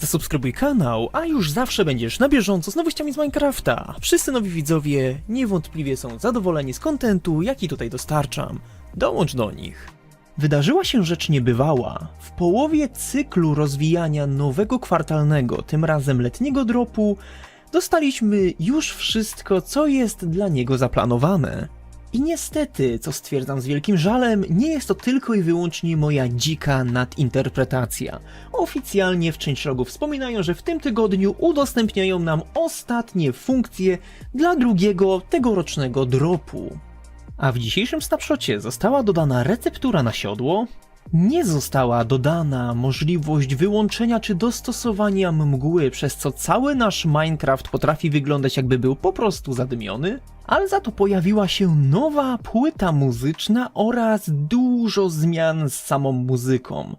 Zasubskrybuj kanał, a już zawsze będziesz na bieżąco z nowościami z Minecrafta. Wszyscy nowi widzowie niewątpliwie są zadowoleni z kontentu, jaki tutaj dostarczam. Dołącz do nich. Wydarzyła się rzecz niebywała. W połowie cyklu rozwijania nowego kwartalnego, tym razem letniego dropu, dostaliśmy już wszystko, co jest dla niego zaplanowane. I niestety, co stwierdzam z wielkim żalem, nie jest to tylko i wyłącznie moja dzika nadinterpretacja. Oficjalnie w changelogu wspominają, że w tym tygodniu udostępniają nam ostatnie funkcje dla drugiego tegorocznego dropu. A w dzisiejszym snapshocie została dodana receptura na siodło, nie została dodana możliwość wyłączenia czy dostosowania mgły, przez co cały nasz Minecraft potrafi wyglądać jakby był po prostu zadymiony, ale za to pojawiła się nowa płyta muzyczna oraz dużo zmian z samą muzyką.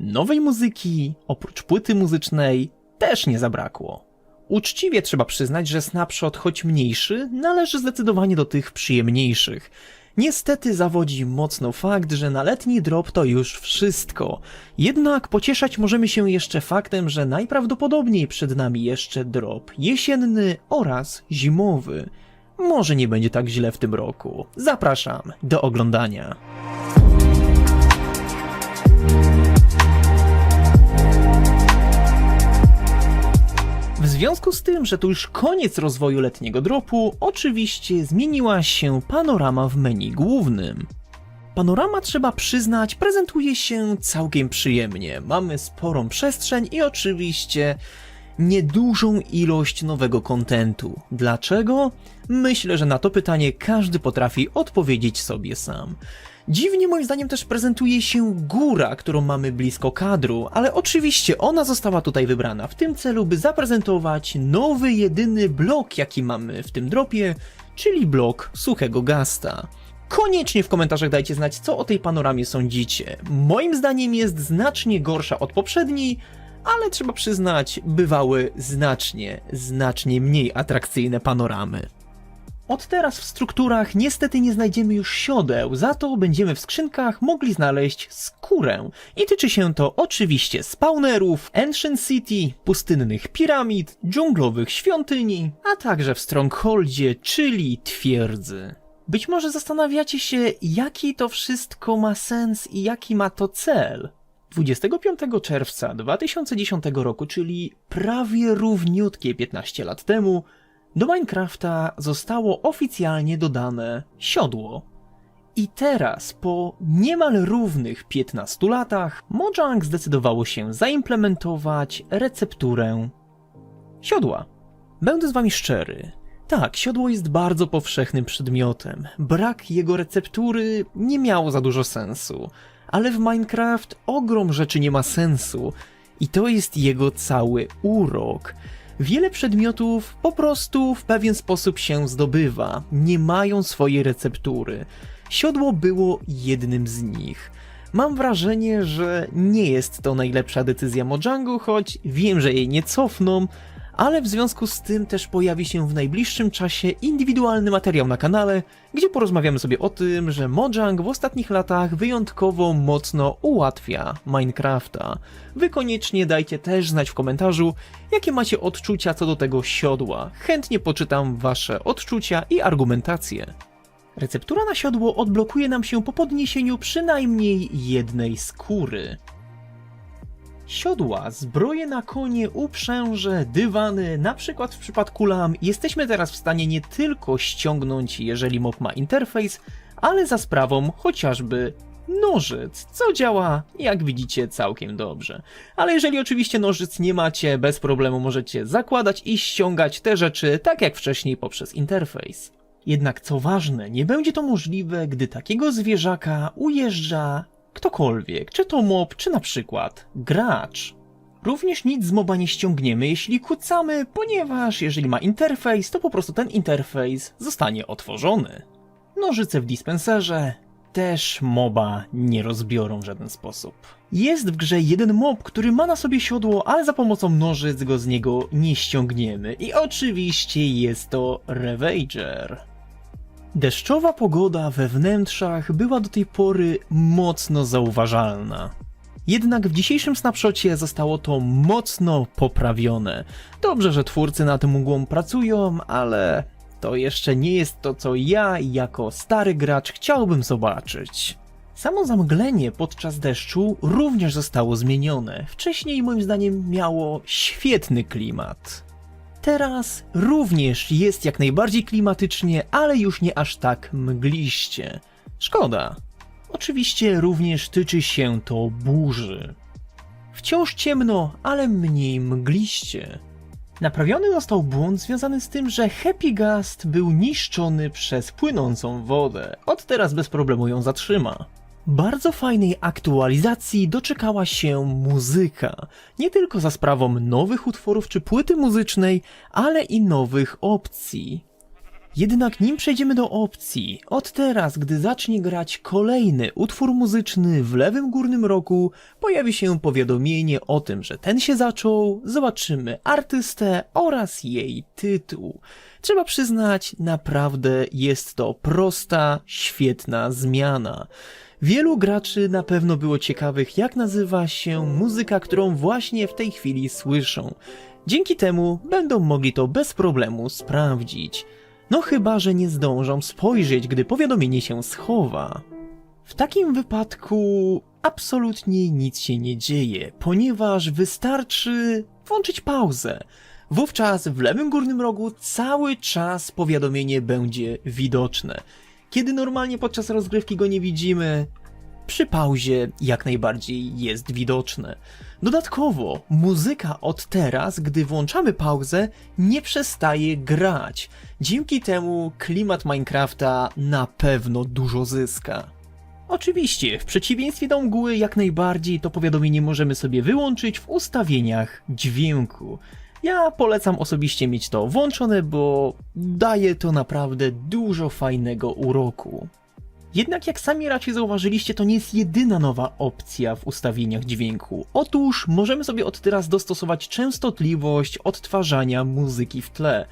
Nowej muzyki, oprócz płyty muzycznej, też nie zabrakło. Uczciwie trzeba przyznać, że snapshot, choć mniejszy, należy zdecydowanie do tych przyjemniejszych. Niestety zawodzi mocno fakt, że na letni drop to już wszystko. Jednak pocieszać możemy się jeszcze faktem, że najprawdopodobniej przed nami jeszcze drop jesienny oraz zimowy. Może nie będzie tak źle w tym roku. Zapraszam do oglądania. Związku z tym, że to już koniec rozwoju letniego dropu, oczywiście zmieniła się panorama w menu głównym. Panorama, trzeba przyznać, prezentuje się całkiem przyjemnie. Mamy sporą przestrzeń i oczywiście niedużą ilość nowego kontentu. Dlaczego? Myślę, że na to pytanie każdy potrafi odpowiedzieć sobie sam. Dziwnie moim zdaniem też prezentuje się góra, którą mamy blisko kadru, ale oczywiście ona została tutaj wybrana w tym celu, by zaprezentować nowy, jedyny blok, jaki mamy w tym dropie, czyli blok suchego gasta. Koniecznie w komentarzach dajcie znać, co o tej panoramie sądzicie. Moim zdaniem jest znacznie gorsza od poprzedniej, ale trzeba przyznać, bywały znacznie, znacznie mniej atrakcyjne panoramy. Od teraz w strukturach niestety nie znajdziemy już siodeł, za to będziemy w skrzynkach mogli znaleźć skórę. I tyczy się to oczywiście spawnerów, Ancient City, pustynnych piramid, dżunglowych świątyni, a także w Strongholdzie, czyli twierdzy. Być może zastanawiacie się, jaki to wszystko ma sens i jaki ma to cel. 25 czerwca 2010 roku, czyli prawie równiutkie 15 lat temu, do Minecrafta zostało oficjalnie dodane siodło. I teraz, po niemal równych 15 latach, Mojang zdecydowało się zaimplementować recepturę siodła. Będę z wami szczery. Tak, siodło jest bardzo powszechnym przedmiotem. Brak jego receptury nie miało za dużo sensu. Ale w Minecraft ogrom rzeczy nie ma sensu. I to jest jego cały urok. Wiele przedmiotów po prostu w pewien sposób się zdobywa, nie mają swojej receptury. Siodło było jednym z nich. Mam wrażenie, że nie jest to najlepsza decyzja Mojangu, choć wiem, że jej nie cofną, ale w związku z tym też pojawi się w najbliższym czasie indywidualny materiał na kanale, gdzie porozmawiamy sobie o tym, że Mojang w ostatnich latach wyjątkowo mocno ułatwia Minecrafta. Wy koniecznie dajcie też znać w komentarzu, jakie macie odczucia co do tego siodła. Chętnie poczytam wasze odczucia i argumentacje. Receptura na siodło odblokuje nam się po podniesieniu przynajmniej jednej skóry. Siodła, zbroje na konie, uprzęże, dywany, na przykład w przypadku lam, jesteśmy teraz w stanie nie tylko ściągnąć, jeżeli mob ma interfejs, ale za sprawą chociażby nożyc, co działa, jak widzicie, całkiem dobrze. Ale jeżeli oczywiście nożyc nie macie, bez problemu możecie zakładać i ściągać te rzeczy, tak jak wcześniej poprzez interfejs. Jednak co ważne, nie będzie to możliwe, gdy takiego zwierzaka ujeżdża ktokolwiek, czy to mob, czy na przykład gracz. Również nic z moba nie ściągniemy, jeśli kucamy, ponieważ jeżeli ma interfejs, to po prostu ten interfejs zostanie otworzony. Nożyce w dispenserze też moba nie rozbiorą w żaden sposób. Jest w grze jeden mob, który ma na sobie siodło, ale za pomocą nożyc go z niego nie ściągniemy. I oczywiście jest to Ravager. Deszczowa pogoda we wnętrzach była do tej pory mocno zauważalna. Jednak w dzisiejszym snapshocie zostało to mocno poprawione. Dobrze, że twórcy nad mgłą pracują, ale to jeszcze nie jest to, co ja jako stary gracz chciałbym zobaczyć. Samo zamglenie podczas deszczu również zostało zmienione. Wcześniej moim zdaniem miało świetny klimat. Teraz również jest jak najbardziej klimatycznie, ale już nie aż tak mgliście. Szkoda. Oczywiście również tyczy się to burzy. Wciąż ciemno, ale mniej mgliście. Naprawiony został błąd związany z tym, że Happy Gust był niszczony przez płynącą wodę. Od teraz bez problemu ją zatrzyma. Bardzo fajnej aktualizacji doczekała się muzyka. Nie tylko za sprawą nowych utworów czy płyty muzycznej, ale i nowych opcji. Jednak nim przejdziemy do opcji, od teraz, gdy zacznie grać kolejny utwór muzyczny w lewym górnym rogu, pojawi się powiadomienie o tym, że ten się zaczął, zobaczymy artystę oraz jej tytuł. Trzeba przyznać, naprawdę jest to prosta, świetna zmiana. Wielu graczy na pewno było ciekawych, jak nazywa się muzyka, którą właśnie w tej chwili słyszą. Dzięki temu będą mogli to bez problemu sprawdzić. No chyba, że nie zdążą spojrzeć, gdy powiadomienie się schowa. W takim wypadku absolutnie nic się nie dzieje, ponieważ wystarczy włączyć pauzę. Wówczas w lewym górnym rogu cały czas powiadomienie będzie widoczne. Kiedy normalnie podczas rozgrywki go nie widzimy, przy pauzie jak najbardziej jest widoczne. Dodatkowo, muzyka od teraz, gdy włączamy pauzę, nie przestaje grać. Dzięki temu klimat Minecrafta na pewno dużo zyska. Oczywiście, w przeciwieństwie do mgły, jak najbardziej to powiadomienie możemy sobie wyłączyć w ustawieniach dźwięku. Ja polecam osobiście mieć to włączone, bo daje to naprawdę dużo fajnego uroku. Jednak jak sami raczej zauważyliście, to nie jest jedyna nowa opcja w ustawieniach dźwięku. Otóż możemy sobie od teraz dostosować częstotliwość odtwarzania muzyki w tle.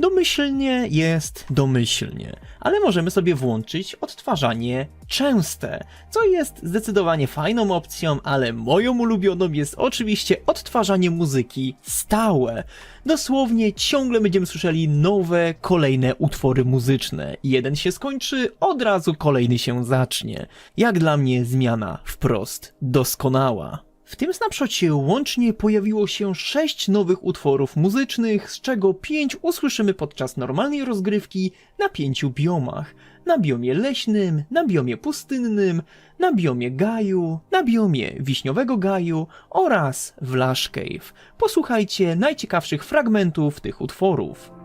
Domyślnie jest domyślnie, ale możemy sobie włączyć odtwarzanie częste, co jest zdecydowanie fajną opcją, ale moją ulubioną jest oczywiście odtwarzanie muzyki stałe. Dosłownie ciągle będziemy słyszeli nowe, kolejne utwory muzyczne. Jeden się skończy, od razu kolejny się zacznie. Jak dla mnie zmiana wprost doskonała. W tym snapshocie łącznie pojawiło się 6 nowych utworów muzycznych, z czego 5 usłyszymy podczas normalnej rozgrywki na 5 biomach. Na biomie leśnym, na biomie pustynnym, na biomie gaju, na biomie wiśniowego gaju oraz w Lush Cave. Posłuchajcie najciekawszych fragmentów tych utworów.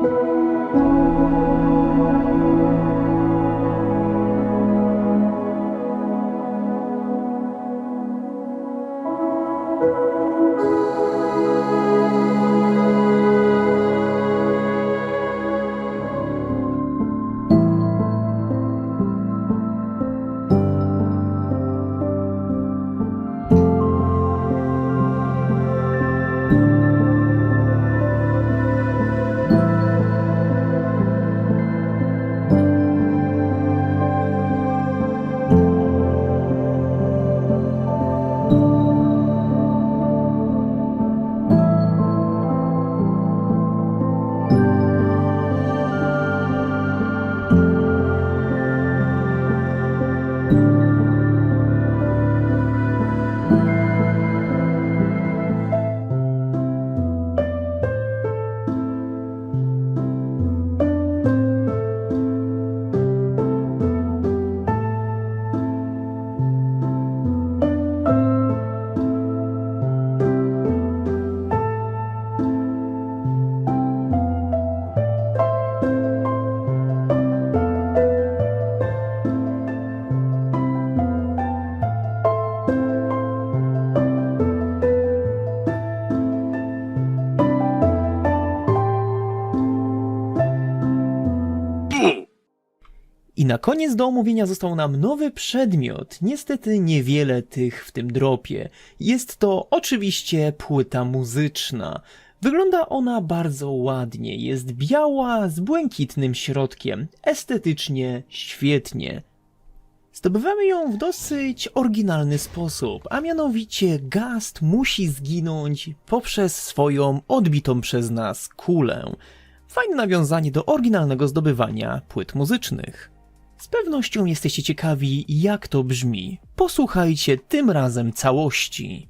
I na koniec do omówienia został nam nowy przedmiot. Niestety niewiele tych w tym dropie. Jest to oczywiście płyta muzyczna. Wygląda ona bardzo ładnie. Jest biała z błękitnym środkiem. Estetycznie świetnie. Zdobywamy ją w dosyć oryginalny sposób, a mianowicie Gast musi zginąć poprzez swoją odbitą przez nas kulę. Fajne nawiązanie do oryginalnego zdobywania płyt muzycznych. Z pewnością jesteście ciekawi, jak to brzmi. Posłuchajcie tym razem całości.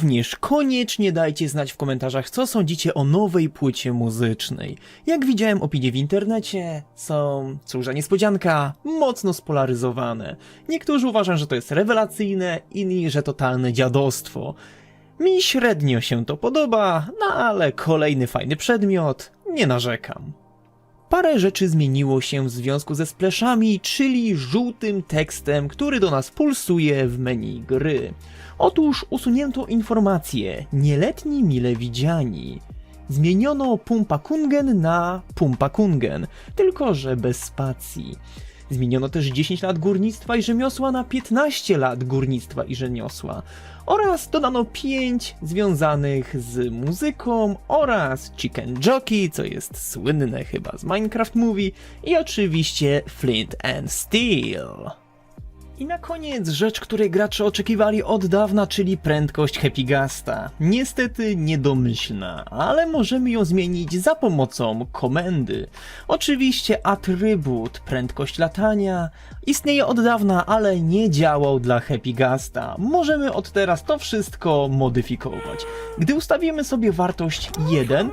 Również koniecznie dajcie znać w komentarzach, co sądzicie o nowej płycie muzycznej. Jak widziałem opinie w internecie, są, cóż za niespodzianka, mocno spolaryzowane. Niektórzy uważają, że to jest rewelacyjne, inni, że totalne dziadostwo. Mi średnio się to podoba, no ale kolejny fajny przedmiot, nie narzekam. Parę rzeczy zmieniło się w związku ze splashami, czyli żółtym tekstem, który do nas pulsuje w menu gry. Otóż usunięto informację nieletni mile widziani. Zmieniono Pumpakungen na Pumpakungen, tylko że bez spacji. Zmieniono też 10 lat górnictwa i rzemiosła na 15 lat górnictwa i rzemiosła. Oraz dodano 5 związanych z muzyką oraz Chicken Jockey, co jest słynne chyba z Minecraft Movie i oczywiście Flint and Steel. I na koniec rzecz, której gracze oczekiwali od dawna, czyli prędkość Happy Gasta. Niestety niedomyślna, ale możemy ją zmienić za pomocą komendy. Oczywiście atrybut prędkość latania istnieje od dawna, ale nie działał dla Happy Gasta. Możemy od teraz to wszystko modyfikować. Gdy ustawimy sobie wartość 1,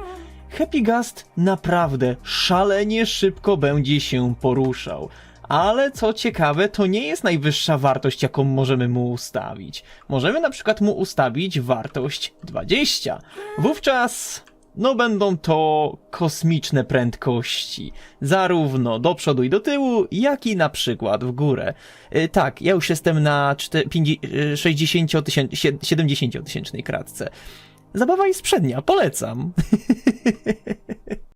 Happy Gast naprawdę szalenie szybko będzie się poruszał. Ale co ciekawe, to nie jest najwyższa wartość, jaką możemy mu ustawić. Możemy na przykład mu ustawić wartość 20. Wówczas, no będą to kosmiczne prędkości. Zarówno do przodu i do tyłu, jak i na przykład w górę. Y, tak, ja już jestem na 60 70 tysięcznej kratce. Zabawa jest przednia, polecam.